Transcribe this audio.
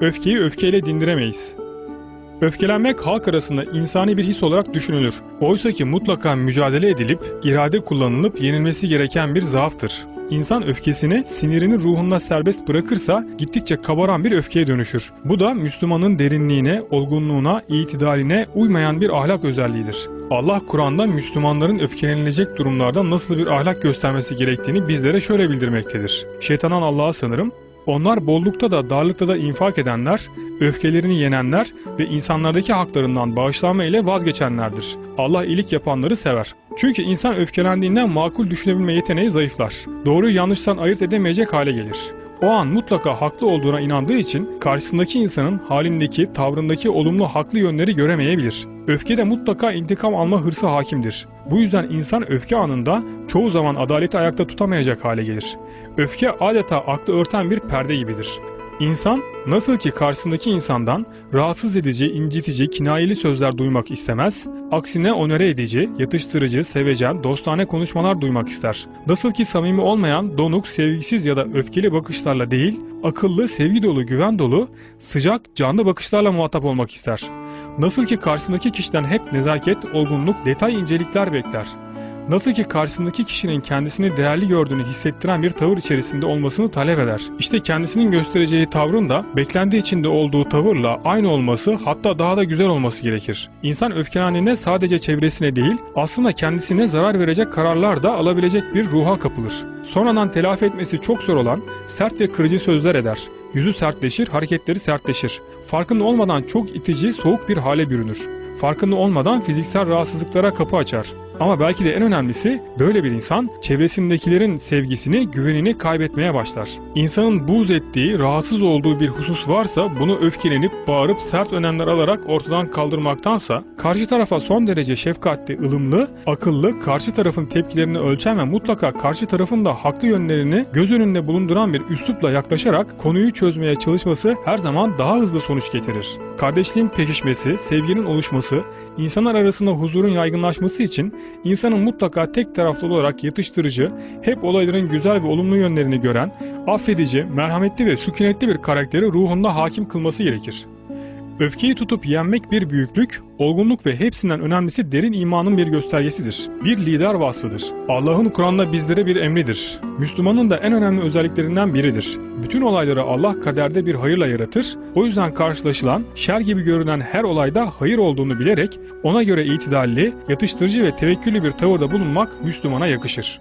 Öfkeyi öfkeyle dindiremeyiz. Öfkelenmek halk arasında insani bir his olarak düşünülür. Oysa ki mutlaka mücadele edilip, irade kullanılıp yenilmesi gereken bir zaaftır. İnsan öfkesini, sinirini ruhunda serbest bırakırsa gittikçe kabaran bir öfkeye dönüşür. Bu da Müslümanın derinliğine, olgunluğuna, itidaline uymayan bir ahlak özelliğidir. Allah Kur'an'da Müslümanların öfkelenilecek durumlarda nasıl bir ahlak göstermesi gerektiğini bizlere şöyle bildirmektedir. Şeytandan Allah'a sanırım, onlar bollukta da darlıkta da infak edenler, öfkelerini yenenler ve insanlardaki haklarından bağışlanma ile vazgeçenlerdir. Allah iyilik yapanları sever. Çünkü insan öfkelendiğinden makul düşünebilme yeteneği zayıflar. Doğruyu yanlıştan ayırt edemeyecek hale gelir. O an mutlaka haklı olduğuna inandığı için karşısındaki insanın halindeki, tavrındaki olumlu haklı yönleri göremeyebilir. Öfkede mutlaka intikam alma hırsı hakimdir. Bu yüzden insan öfke anında çoğu zaman adaleti ayakta tutamayacak hale gelir. Öfke adeta aklı örten bir perde gibidir. İnsan nasıl ki karşısındaki insandan rahatsız edici, incitici, kinayeli sözler duymak istemez, aksine onore edici, yatıştırıcı, sevecen, dostane konuşmalar duymak ister. Nasıl ki samimi olmayan, donuk, sevgisiz ya da öfkeli bakışlarla değil, akıllı, sevgi dolu, güven dolu, sıcak, canlı bakışlarla muhatap olmak ister. Nasıl ki karşısındaki kişiden hep nezaket, olgunluk, detay incelikler bekler. Nasıl ki karşısındaki kişinin kendisini değerli gördüğünü hissettiren bir tavır içerisinde olmasını talep eder. İşte kendisinin göstereceği tavrın da beklendiği içinde olduğu tavırla aynı olması hatta daha da güzel olması gerekir. İnsan öfkelendiğinde sadece çevresine değil aslında kendisine zarar verecek kararlar da alabilecek bir ruha kapılır. Sonradan telafi etmesi çok zor olan sert ve kırıcı sözler eder. Yüzü sertleşir, hareketleri sertleşir. Farkında olmadan çok itici, soğuk bir hale bürünür. Farkında olmadan fiziksel rahatsızlıklara kapı açar. Ama belki de en önemlisi böyle bir insan çevresindekilerin sevgisini, güvenini kaybetmeye başlar. İnsanın buğz ettiği, rahatsız olduğu bir husus varsa bunu öfkelenip, bağırıp sert önlemler alarak ortadan kaldırmaktansa karşı tarafa son derece şefkatli, ılımlı, akıllı, karşı tarafın tepkilerini ölçen ve mutlaka karşı tarafın da haklı yönlerini göz önünde bulunduran bir üslupla yaklaşarak konuyu çözmeye çalışması her zaman daha hızlı sonuç getirir. Kardeşliğin pekişmesi, sevginin oluşması, insanlar arasında huzurun yaygınlaşması için insanın mutlaka tek taraflı olarak yatıştırıcı, hep olayların güzel ve olumlu yönlerini gören, affedici, merhametli ve sükunetli bir karakteri ruhunda hakim kılması gerekir. Öfkeyi tutup yenmek bir büyüklük, olgunluk ve hepsinden önemlisi derin imanın bir göstergesidir. Bir lider vasfıdır. Allah'ın Kur'an'da bizlere bir emridir. Müslümanın da en önemli özelliklerinden biridir. Bütün olayları Allah kaderde bir hayırla yaratır. O yüzden karşılaşılan, şer gibi görünen her olayda hayır olduğunu bilerek ona göre itidalli, yatıştırıcı ve tevekküllü bir tavırda bulunmak Müslümana yakışır.